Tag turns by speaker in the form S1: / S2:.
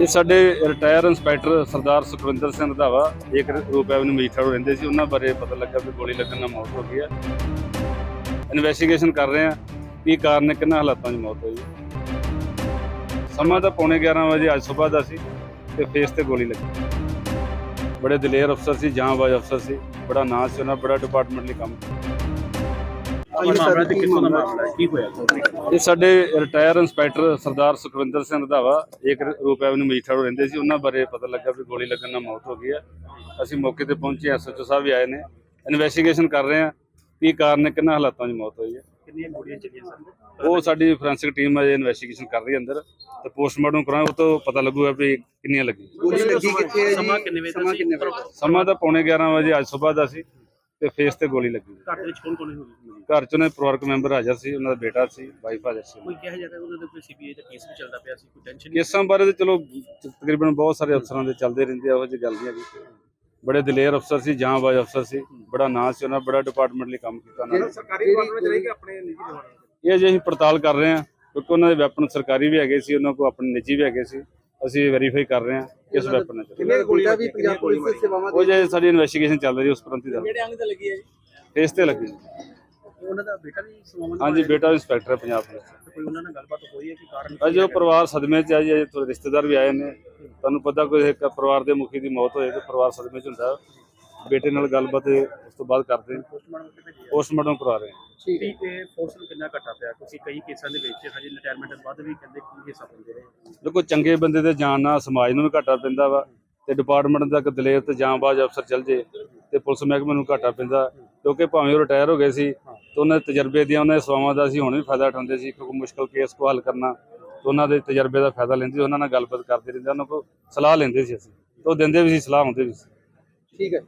S1: ਇਹ ਸਾਡੇ retire inspector Sardar Sukhwinder Singh Randhawa, ਇੱਕ ਰੂਪ ਐਵਨਿਊ ਮੀਠਾ ਰਹਿੰਦੇ ਸੀ, ਉਹਨਾਂ ਬਾਰੇ ਪਤਾ ਲੱਗਾ ਵੀ ਗੋਲੀ ਲੱਗਣ ਨਾਲ ਮੌਤ ਹੋ ਗਈ ਹੈ। ਇਨਵੈਸਟੀਗੇਸ਼ਨ ਕਰ ਰਹੇ ਆ ਕੀ ਕਾਰਨ ਹੈ, ਕਿੰਨਾ ਹਾਲਾਤਾਂ 'ਚ ਮੌਤ ਹੋਈ ਸਮਾਂ ਤਾਂ ਪੌਣੇ 11 ਵਜੇ, ਅੱਜ ਸਵੇਰ ਦਾ ਸੀ ਤੇ ਫੇਸ ਤੇ ਗੋਲੀ ਲੱਗੀ। ਬੜੇ ਦਲੇਰ ਅਫਸਰ ਸੀ ਜਾਂਬਾਜ਼ ਅਫਸਰ ਸੀ, ਬੜਾ ਨਾਂ ਸੀ ਉਹਨਾਂ, ਬੜਾ ਡਿਪਾਰਟਮੈਂਟ ਲਈ ਕੰਮ
S2: ਕੀ ਮਾਮਲਾ ਤੇ ਕਿੱਥੋਂ ਦਾ ਮਾਮਲਾ? ਹੈ? ਕੀ ਹੋਇਆ
S1: ਇਹ ਸਾਡੇ ਰਿਟਾਇਰ ਇੰਸਪੈਕਟਰ ਸਰਦਾਰ ਸੁਖਵਿੰਦਰ ਸਿੰਘ ਰੰਧਾਵਾ ਇੱਕ ਰੂਪ ਐਵਨਿਊ ਮੀਠਾ ਰੋਡ ਰਹਿੰਦੇ ਸੀ ਉਹਨਾਂ ਬਾਰੇ ਪਤਾ ਲੱਗਾ ਵੀ ਗੋਲੀ ਲੱਗਣ ਨਾਲ ਮੌਤ ਹੋ ਗਈ ਹੈ ਅਸੀਂ ਮੌਕੇ ਤੇ ਪਹੁੰਚੇ ਐਸਐਚਓ ਸਾਹਿਬ ਵੀ ਆਏ ਨੇ ਇਨਵੈਸਟੀਗੇਸ਼ਨ ਕਰ ਰਹੇ ਆ ਕੀ ਕਾਰਨ ਹੈ ਕਿੰਨਾ ਹਾਲਾਤਾਂ 'ਚ ਮੌਤ ਹੋਈ ਹੈ।
S2: ਕਿੰਨੀਆਂ ਗੋਲੀਆਂ ਚੱਲੀਆਂ ਸਰ?
S1: ਉਹ ਸਾਡੀ ਫੋਰੈਂਸਿਕ ਟੀਮ ਅਜੇ ਇਨਵੈਸਟੀਗੇਸ਼ਨ ਕਰ ਰਹੀ ਹੈ ਅੰਦਰ ਤੇ ਪੋਸਟਮਾਰਟਮ ਕਰਾਂਗੇ ਉਹ ਤੋਂ ਪਤਾ ਲੱਗੂਗਾ ਵੀ ਕਿੰਨੀਆਂ ਲੱਗੀਆਂ।
S3: ਗੋਲੀ ਲੱਗੀ ਕਿੱਥੇ ਹੈ ਜੀ?
S2: ਸਮਾਂ ਕਿੰਨੇ ਵਜੇ ਦਾ
S3: ਸਮਾਂ
S2: ਸੀ?
S3: ਕਿੰਨੇ ਵਜੇ? ਦਾ?
S1: ਸਮਾਂ ਤਾਂ ਪੌਣੇ 11 ਵਜੇ ਅੱਜ ਸਵੇਰ ਦਾ ਸੀ। ਤੇ ਫੇਸ ਤੇ ਗੋਲੀ ਲੱਗੀ
S2: ਘਰ ਦੇ ਵਿੱਚ ਕੌਣ ਕੌਣ ਹੋਈ
S1: ਘਰ 'ਚ ਉਹਨੇ ਪਰਿਵਾਰਕ ਮੈਂਬਰ ਹਾਜ਼ਰ ਸੀ ਉਹਨਾਂ ਦਾ ਬੇਟਾ ਸੀ ਵਾਈਫ ਹਾਜ਼ਰ ਸੀ।
S2: ਕੋਈ ਕਿਹਾ ਜਾਂਦਾ ਉਹਨਾਂ ਦੇ ਕੋਈ ਸੀਬੀਆਈ ਦਾ ਕੇਸ ਵੀ ਚੱਲਦਾ ਪਿਆ ਸੀ ਕੋਈ ਟੈਨਸ਼ਨ
S1: ਕੇਸਾਂ ਬਾਰੇ ਤਾਂ ਚਲੋ ਤਕਰੀਬਨ ਬਹੁਤ ਸਾਰੇ ਅਫਸਰਾਂ ਦੇ ਚੱਲਦੇ ਰਹਿੰਦੇ ਆ ਉਹ ਜਿਹੀ ਗੱਲ ਨਹੀਂ ਹੈਗੀ। ਬੜੇ ਦਲੇਰ ਅਫਸਰ ਸੀ ਜਾਂਬਾਜ਼ ਅਫਸਰ ਸੀ ਬੜਾ ਨਾਂ ਸੀ ਉਹਨਾਂ ਬੜਾ ਡਿਪਾਰਟਮੈਂਟ ਲਈ ਕੰਮ ਕੀਤਾ ਉਹਨਾਂ ਨੇ।
S3: ਸਰਕਾਰੀ ਡਿਪਾਰਟਮੈਂਟ ਚ ਰਹੀ ਕਿ ਆਪਣੇ ਨਿੱਜੀ ਡਿਪਾਰਟਮੈਂਟ
S1: ਇਹ ਜੇ ਅਸੀਂ ਪੜਤਾਲ ਕਰ ਰਹੇ ਹਾਂ ਕਿਉਂਕਿ ਉਹਨਾਂ ਦੇ ਵੈਪਨ ਸਰਕਾਰੀ ਵੀ ਹੈਗੇ ਸੀ ਉਹਨਾਂ ਕੋਲ ਆਪਣੇ ਨਿੱਜੀ ਵੀ ਹੈਗੇ ਸੀ। ਅਸੀਂ ਵੈਰੀਫਾਈ ਕਰ ਰਹੇ ਹਾਂ ਕਿਸ ਵੈਪਨ ਹੈ
S3: ਕਿੰਨੇ ਗੋਲੀਆਂ ਵੀ ਪੰਜਾਬ ਪੁਲਿਸ ਦੀ ਸੇਵਾਵਾਂ
S1: ਉਹ ਜੇ ਸਾਡੀ ਇਨਵੈਸਟੀਗੇਸ਼ਨ ਚੱਲ ਰਹੀ ਹੈ ਉਸ ਪ੍ਰੰਤੀ ਦਾ।
S2: ਕਿਹੜੇ ਅੰਗ ਤੇ ਲੱਗੀ ਹੈ ਜੀ?
S1: ਫੇਸ ਤੇ ਲੱਗੀ
S2: ਉਹਨਾਂ ਦਾ ਬੇਟਾ ਵੀ ਸਮਾਂ
S1: ਹਾਂਜੀ ਬੇਟਾ ਇੰਸਪੈਕਟਰ ਹੈ ਪੰਜਾਬ ਪੁਲਿਸ
S2: ਕੋਈ ਉਹਨਾਂ ਨਾਲ ਗੱਲਬਾਤ ਹੋਈ ਹੈ ਕਿ ਕਾਰਨ
S1: ਅਜੇ ਉਹ ਪਰਿਵਾਰ ਸਦਮੇ 'ਚ ਹੈ ਜੀ ਅਜੇ ਥੋੜੇ ਰਿਸ਼ਤੇਦਾਰ ਵੀ ਆਏ ਨੇ। ਤੁਹਾਨੂੰ ਪਤਾ ਕੋਈ ਇੱਕ ਪਰਿਵਾਰ ਦੇ ਮੁਖੀ ਦੀ ਮੌਤ ਹੋਏ ਤੇ ਪਰਿਵਾਰ ਸਦਮੇ 'ਚ ਹੁੰਦਾ। ਬੇਟੇ ਨਾਲ ਗੱਲਬਾਤ ਉਸ ਤੋਂ ਬਾਅਦ ਕਰਦੇ ਹਾਂ?
S2: ਪੋਸਟਮਾਰਟਮ
S1: ਕਰਾ ਰਹੇ ਹਾਂ
S2: ਠੀਕ ਹੈ ਫੋਰਸ ਨੂੰ ਕਿੰਨਾ ਘਟਾ ਪਿਆ? ਕਿਉਂਕਿ ਕਈ ਕੇਸਾਂ ਦੇ ਵਿੱਚ ਹਜੇ ਰਿਟਾਇਰਮੈਂਟ ਤੋਂ ਬਾਅਦ ਵੀ ਕਹਿੰਦੇ ਕੀ ਹਿੱਸਾ ਪਾਉਂਦੇ ਰਹੇ
S1: ਦੇਖੋ ਚੰਗੇ ਬੰਦੇ ਤੇ ਜਾਣ ਨਾਲ ਸਮਾਜ ਨੂੰ ਵੀ ਘਾਟਾ ਪੈਂਦਾ ਵਾ ਤੇ ਡਿਪਾਰਟਮੈਂਟ ਦਾ ਇੱਕ ਦਲੇਰ ਤੇ ਜਾਂਬਾਜ਼ ਅਫਸਰ ਚੱਲ ਜੇ ਤੇ ਪੁਲਿਸ ਮਹਿਕਮੇ ਨੂੰ ਘਾਟਾ ਪੈਂਦਾ। ਕਿਉਂਕਿ ਭਾਵੇਂ ਉਹ ਰਿਟਾਇਰ ਹੋ ਗਏ ਸੀ ਤੇ ਉਹਨਾਂ ਦੇ ਤਜਰਬੇ ਦੀਆਂ ਉਹਨਾਂ ਦੇ ਸੇਵਾਵਾਂ ਦਾ ਅਸੀਂ ਹੁਣ ਵੀ ਫਾਇਦਾ ਉਠਾਉਂਦੇ ਸੀ ਕਿਉਂਕਿ ਮੁਸ਼ਕਲ ਕੇਸ ਕੋ ਹੱਲ ਕਰਨਾ ਤੇ ਉਹਨਾਂ ਦੇ ਤਜਰਬੇ ਦਾ ਫਾਇਦਾ ਲੈਂਦੇ ਸੀ, ਉਹਨਾਂ ਨਾਲ ਗੱਲਬਾਤ ਕਰਦੇ ਰਹਿੰਦੇ ਉਹਨਾਂ ਕੋਲ ਸਲਾਹ ਲੈਂਦੇ ਸੀ ਅਸੀਂ। ਤੇ ਉਹ ਦਿੰਦੇ ਵੀ ਸੀ ਸਲਾਹ ਹੁੰਦੇ ਵੀ ਸੀ।
S3: ਠੀਕ ਹੈ।